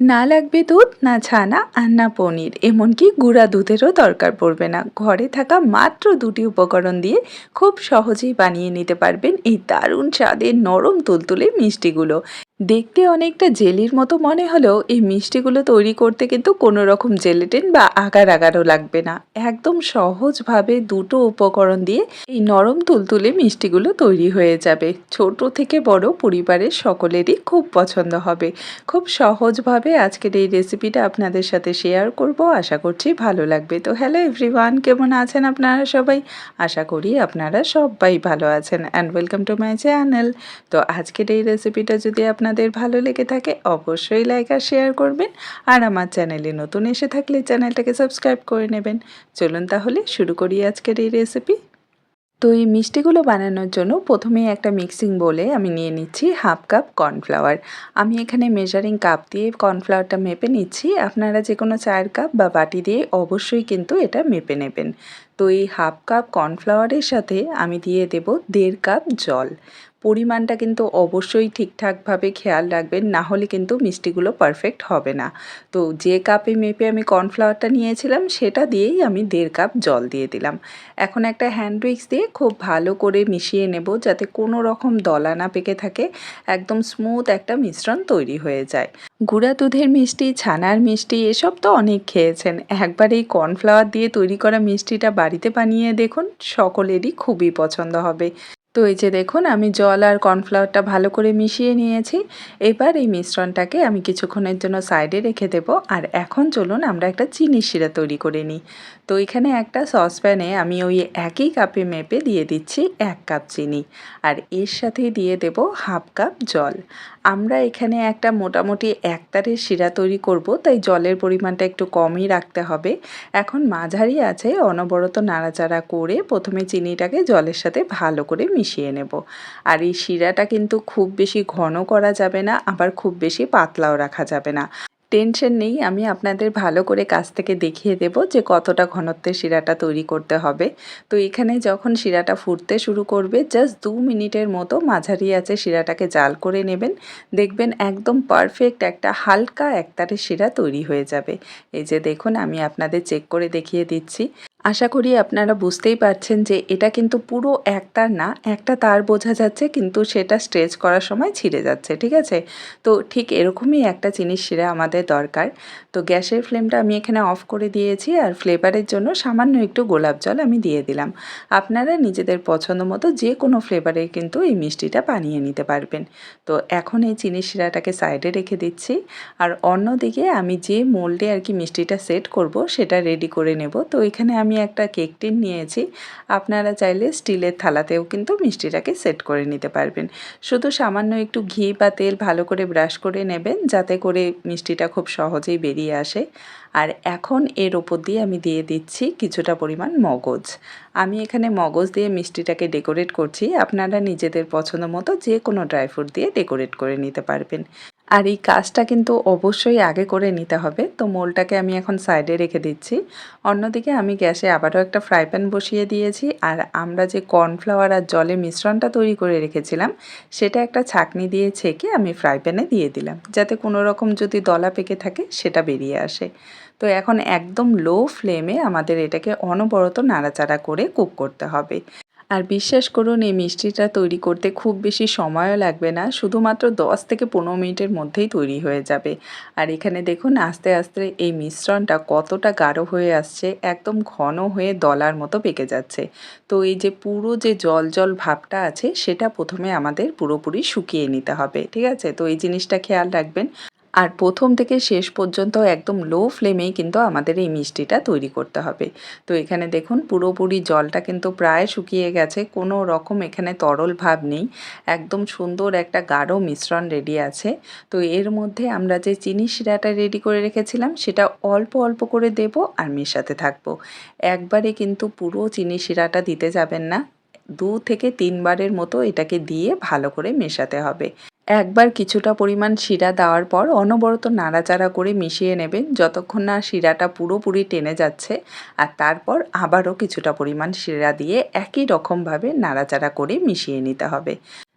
না লাগবে দুধ, না ছানা আর না পনির। এমনকি গুঁড়া দুধেরও দরকার পড়বে না। ঘরে থাকা মাত্র দুটি উপকরণ দিয়ে খুব সহজেই বানিয়ে নিতে পারবেন এই দারুণ স্বাদের নরম তুলতুলে মিষ্টিগুলো। দেখতে অনেকটা জেলির মতো মনে হলেও এই মিষ্টিগুলো তৈরি করতে কিন্তু কোনো রকম জেলেটিন বা আগার আগারও লাগবে না। একদম সহজভাবে দুটো উপকরণ দিয়ে এই নরম তুলতুলে মিষ্টিগুলো তৈরি হয়ে যাবে। ছোট থেকে বড় পরিবারের সকলেরই খুব পছন্দ হবে। খুব সহজভাবে আজকের এই রেসিপিটা আপনাদের সাথে শেয়ার করব। আশা করছি ভালো লাগবে। তো হ্যালো এভরিওয়ান, কেমন আছেন আপনারা সবাই? আশা করি আপনারা সবাই ভালো আছেন। And welcome to my channel. তো আজকের এই রেসিপিটা যদি আপনাদের ভালো লেগে থাকে অবশ্যই লাইক আর শেয়ার করবেন। আর আমার চ্যানেলে নতুন এসে থাকলে চ্যানেলটাকে সাবস্ক্রাইব করে নেবেন। চলুন তাহলে শুরু করি আজকের এই রেসিপি তো এই মিষ্টিগুলো বানানোর জন্য প্রথমেই একটা মিক্সিং বলে আমি নিয়ে নিচ্ছি হাফ কাপ কর্নফ্লাওয়ার আমি এখানে মেজারিং কাপ দিয়ে কর্নফ্লাওয়ারটা মেপে নিচ্ছি। আপনারা যে কোনো চায়ের কাপ বা বাটি দিয়ে অবশ্যই কিন্তু এটা মেপে নেবেন। তো এই হাফ কাপ কর্নফ্লাওয়ারের সাথে আমি দিয়ে দেব দেড় কাপ জল। পরিমাণটা কিন্তু অবশ্যই ঠিকঠাকভাবে খেয়াল রাখবেন, না হলে কিন্তু মিষ্টিগুলো পারফেক্ট হবে না। তো যে কাপে মেপে আমি কর্নফ্লাওয়ারটা নিয়েছিলাম, সেটা দিয়েই আমি দেড় কাপ জল দিয়ে দিলাম। এখন একটা হ্যান্ড উইক্স দিয়ে খুব ভালো করে মিশিয়ে নেব, যাতে কোনো রকম দলা না পেকে থাকে, একদম স্মুথ একটা মিশ্রণ তৈরি হয়ে যায়। গুঁড়া দুধের মিষ্টি, ছানার মিষ্টি, এসব তো অনেক খেয়েছেন। একবার এই কর্নফ্লাওয়ার দিয়ে তৈরি করা মিষ্টিটা বাড়িতে বানিয়ে দেখুন সকলেরই খুবই পছন্দ হবে। তো এই যে দেখুন, আমি জল আর কর্নফ্লাওয়ারটা ভালো করে মিশিয়ে নিয়েছি। এবার এই মিশ্রণটাকে আমি কিছুক্ষণের জন্য সাইডে রেখে দেব। আর এখন চলুন আমরা একটা চিনি শিরা তৈরি করে নিই। তো এখানে একটা সসপ্যানে আমি ওই একই কাপে মেপে দিয়ে দিচ্ছি এক কাপ চিনি। আর এর সাথে দিয়ে দেব হাফ কাপ জল। আমরা এখানে একটা মোটামুটি একতারের শিরা তৈরি করব, তাই জলের পরিমাণটা একটু কমই রাখতে হবে। এখন মাঝারি আছে, অনবরত নাড়াচাড়া করে প্রথমে চিনিটাকে জলের সাথে ভালো করে মিশিয়ে নেব। আর এই শিরাটা কিন্তু খুব বেশি ঘন করা যাবে না, আবার খুব বেশি পাতলাও রাখা যাবে না। টেনশন নেই, আমি আপনাদের ভালো করে কাছ থেকে দেখিয়ে দেব যে কতটা ঘনত্বের শিরাটা তৈরি করতে হবে। তো এখানে যখন শিরাটা ফুটতে শুরু করবে জাস্ট দু মিনিটের মতো মাঝারি আছে শিরাটাকে জাল করে নেবেন। দেখবেন একদম পারফেক্ট একটা হালকা একতারের শিরা তৈরি হয়ে যাবে। এই যে দেখুন, আমি আপনাদের চেক করে দেখিয়ে দিচ্ছি। আশা করি আপনারা বুঝতেই পারছেন যে এটা কিন্তু পুরো এক তার না, একটা তার বোঝা যাচ্ছে, কিন্তু সেটা স্ট্রেচ করার সময় ছিঁড়ে যাচ্ছে, ঠিক আছে? তো ঠিক এরকমই একটা জিনিস শিরা আমাদের দরকার। তো গ্যাসের ফ্লেমটা আমি এখানে অফ করে দিয়েছি আর ফ্লেভারের জন্য সামান্য একটু গোলাপ জল আমি দিয়ে দিলাম। আপনারা নিজেদের পছন্দ মতো যে কোনো ফ্লেভারে কিন্তু এই মিষ্টিটা বানিয়ে নিতে পারবেন। তো এখন এই চিনি শিরাটাকে সাইডে রেখে দিচ্ছি আর অন্যদিকে আমি যে মোল্ডে আর কি মিষ্টিটা সেট করব সেটা রেডি করে নেব। তো এখানে আমি একটা কেক টিন নিয়েছি। আপনারা চাইলে স্টিলের থালাতেও কিন্তু মিষ্টিটাকে সেট করে নিতে পারবেন। শুধু সামান্য একটু ঘি বা তেল ভালো করে ব্রাশ করে নেবেন, যাতে করে মিষ্টিটা খুব সহজেই বেরিয়ে আসে। আর এখন এর ওপর দিয়ে আমি দিয়ে দিচ্ছি কিছুটা পরিমাণ মগজ। আমি এখানে মগজ দিয়ে মিষ্টিটাকে ডেকোরেট করছি। আপনারা নিজেদের পছন্দ মতো যে কোনো ড্রাই ফ্রুট দিয়ে ডেকোরেট করে নিতে পারবেন। আর এই কাজটা কিন্তু অবশ্যই আগে করে নিতে হবে। তো মোলটাকে আমি এখন সাইডে রেখে দিচ্ছি। অন্যদিকে আমি গ্যাসে আবারও একটা ফ্রাই প্যান বসিয়ে দিয়েছি। আর আমরা যে কর্নফ্লাওয়ার আর জলে মিশ্রণটা তৈরি করে রেখেছিলাম, সেটা একটা ছাকনি দিয়ে ছেঁকে আমি ফ্রাই প্যানে দিয়ে দিলাম। যাতে কোনো রকম যদি দলা পেকে থাকে, সেটা বেরিয়ে আসে। তো এখন একদম লো ফ্লেমে আমাদের এটাকে অনবরত নাড়াচাড়া করে কুক করতে হবে। আর বিশ্বাস করুন, এই মিষ্টিটা তৈরি করতে খুব বেশি সময়ও লাগবে না, শুধুমাত্র দশ থেকে পনেরো মিনিটের মধ্যেই তৈরি হয়ে যাবে। আর এখানে দেখুন, আস্তে আস্তে এই মিশ্রণটা কতটা গাঢ় হয়ে আসছে, একদম ঘন হয়ে দলার মতো পেকে যাচ্ছে। তো এই যে পুরো যে জল জল ভাবটা আছে, সেটা প্রথমে আমাদের পুরোপুরি শুকিয়ে নিতে হবে, ঠিক আছে? তো এই জিনিসটা খেয়াল রাখবেন। আর প্রথম থেকে শেষ পর্যন্ত একদম লো ফ্লেমেই কিন্তু আমাদের এই মিষ্টিটা তৈরি করতে হবে। তো এখানে দেখুন, পুরোপুরি জলটা কিন্তু প্রায় শুকিয়ে গেছে, কোনো রকম এখানে তরল ভাব নেই, একদম সুন্দর একটা গাঢ় মিশ্রণ রেডি আছে। তো এর মধ্যে আমরা যে চিনি শিরাটা রেডি করে রেখেছিলাম, সেটা অল্প অল্প করে দেব আর মেশাতে থাকব। একবারে কিন্তু পুরো চিনি শিরাটা দিতে যাবেন না, দু থেকে তিনবারের মতো এটাকে দিয়ে ভালো করে মেশাতে হবে। একবার কিছুটা পরিমাণ শিরা দেওয়ার পর অনবরত নাড়াচাড়া করে মিশিয়ে নেবেন যতক্ষণ না শিরাটা পুরোপুরি টেনে যাচ্ছে। আর তারপর আবারও কিছুটা পরিমাণ শিরা দিয়ে একই রকমভাবে নাড়াচাড়া করে মিশিয়ে নিতে হবে।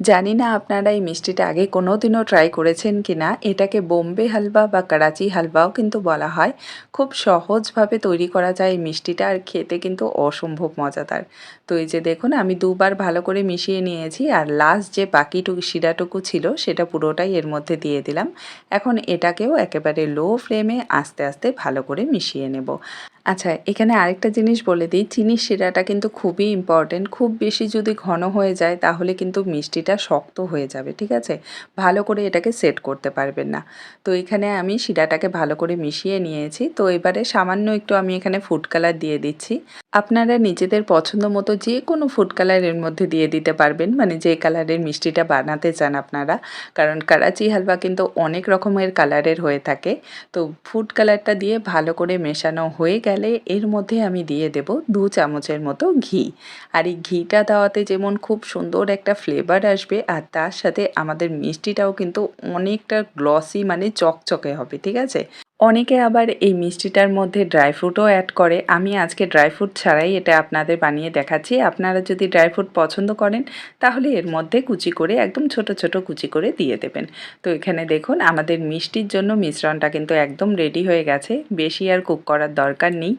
জানি না আপনারা এই মিষ্টিটা আগে কোনো দিনও ট্রাই করেছেন কি না এটাকে বোম্বে হালবা বা করাচি হালবাও কিন্তু বলা হয়। খুব সহজভাবে তৈরি করা যায় এই মিষ্টিটা আর খেতে কিন্তু অসম্ভব মজাদার। তো এই যে দেখুন, আমি দুবার ভালো করে মিশিয়ে নিয়েছি আর লাস্ট যে বাকিটুকু শিরাটুকু ছিল, সেটা পুরোটাই এর মধ্যে দিয়ে দিলাম। এখন এটাকেও একেবারে লো ফ্লেমে আস্তে আস্তে ভালো করে মিশিয়ে নেব। আচ্ছা এখানে আরেকটা জিনিস বলে দিই, চিনির শিরাটা কিন্তু খুবই ইম্পর্টেন্ট খুব বেশি যদি ঘন হয়ে যায়, তাহলে কিন্তু মিষ্টিটা শক্ত হয়ে যাবে, ঠিক আছে? ভালো করে এটাকে সেট করতে পারবেন না। তো এখানে আমি শিরাটাকে ভালো করে মিশিয়ে নিয়েছি। তো এবারে সামান্য একটু আমি এখানে ফুড কালার দিয়ে দিচ্ছি। আপনারা নিজেদের পছন্দ মতো যে কোনো ফুড কালারের মধ্যে দিয়ে দিতে পারবেন। মানে যে কালারের মিষ্টিটা বানাতে চান আপনারা। কারণ কারাচি হালবা কিন্তু অনেক রকমের কালারের হয়ে থাকে। তো ফুড কালারটা দিয়ে ভালো করে মেশানো হয়ে গেলে এর মধ্যে আমি দিয়ে দেব দু চামচের মতো ঘি। আর এই ঘিটা দেওয়াতে যেমন খুব সুন্দর একটা ফ্লেভার আসবে আর তার সাথে আমাদের মিষ্টিটাও কিন্তু অনেকটা গ্লসি মানে চকচকে হবে ঠিক আছে? অনেকে আবার এই মিষ্টিটার মধ্যে ড্রাই ফ্রুটও অ্যাড করে। আমি আজকে ড্রাই ফ্রুট ছাড়াই এটা আপনাদের বানিয়ে দেখাচ্ছি। আপনারা যদি ড্রাই ফ্রুট পছন্দ করেন, তাহলে এর মধ্যে কুচি করে, একদম ছোট ছোট কুচি করে দিয়ে দেবেন। তো এখানে দেখুন, আমাদের মিষ্টির জন্য মিশ্রণটা কিন্তু একদম রেডি হয়ে গেছে। বেশি আর কুক করার দরকার নেই।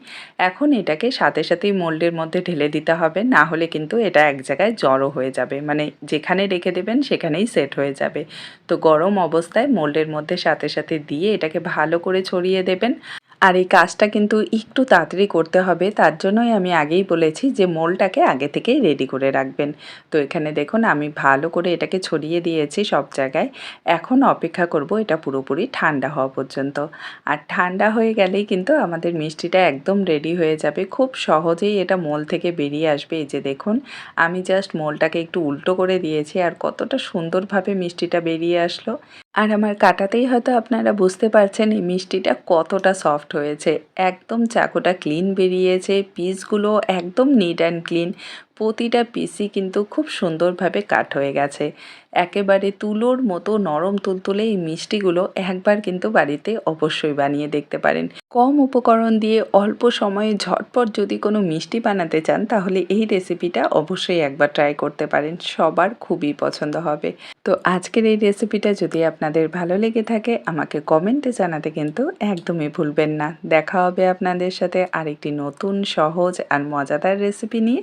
এখন এটাকে সাথে সাথেই মোল্ডের মধ্যে ঢেলে দিতে হবে। না হলে কিন্তু এটা এক জায়গায় জড়ো হয়ে যাবে। মানে যেখানে রেখে দেবেন, সেখানেই সেট হয়ে যাবে। তো গরম অবস্থায় মোল্ডের মধ্যে সাথে সাথে দিয়ে এটাকে ভালো করে ছড়িয়ে দেবেন। আর এই কাজটা কিন্তু একটু তাড়াতাড়ি করতে হবে, তার জন্যই আমি আগেই বলেছি যে মোলটাকে আগে থেকেই রেডি করে রাখবেন। তো এখানে দেখুন, আমি ভালো করে এটাকে ছড়িয়ে দিয়েছি সব জায়গায়। এখন অপেক্ষা করব এটা পুরোপুরি ঠান্ডা হওয়া পর্যন্ত। আর ঠান্ডা হয়ে গেলেই কিন্তু আমাদের মিষ্টিটা একদম রেডি হয়ে যাবে। খুব সহজেই এটা মোল থেকে বেরিয়ে আসবে। এই যে দেখুন, আমি জাস্ট মোলটাকে একটু উল্টো করে দিয়েছি আর কতটা সুন্দরভাবে মিষ্টিটা বেরিয়ে আসলো। আর আমার কাটাতেই হয়তো আপনারা বুঝতে পারছেন এই মিষ্টিটা কতটা সফট হয়েছে। একদম চাকুটা ক্লিন বেরিয়েছে পিসগুলো একদম নিট অ্যান্ড ক্লিন প্রতিটা পিসই কিন্তু খুব সুন্দরভাবে কাট হয়ে গেছে। একেবারে তুলোর মতো নরম তুলতুলে এই মিষ্টিগুলো একবার কিন্তু বাড়িতে অবশ্যই বানিয়ে দেখতে পারেন। কম উপকরণ দিয়ে অল্প সময়ে ঝটপট যদি কোনো মিষ্টি বানাতে চান, তাহলে এই রেসিপিটা অবশ্যই একবার ট্রাই করতে পারেন। সবার খুবই পছন্দ হবে। তো আজকের এই রেসিপিটা যদি আপনাদের ভালো লেগে থাকে, আমাকে কমেন্টে জানাতে কিন্তু একদমই ভুলবেন না। দেখা হবে আপনাদের সাথে আরেকটি নতুন, সহজ আর মজাদার রেসিপি নিয়ে।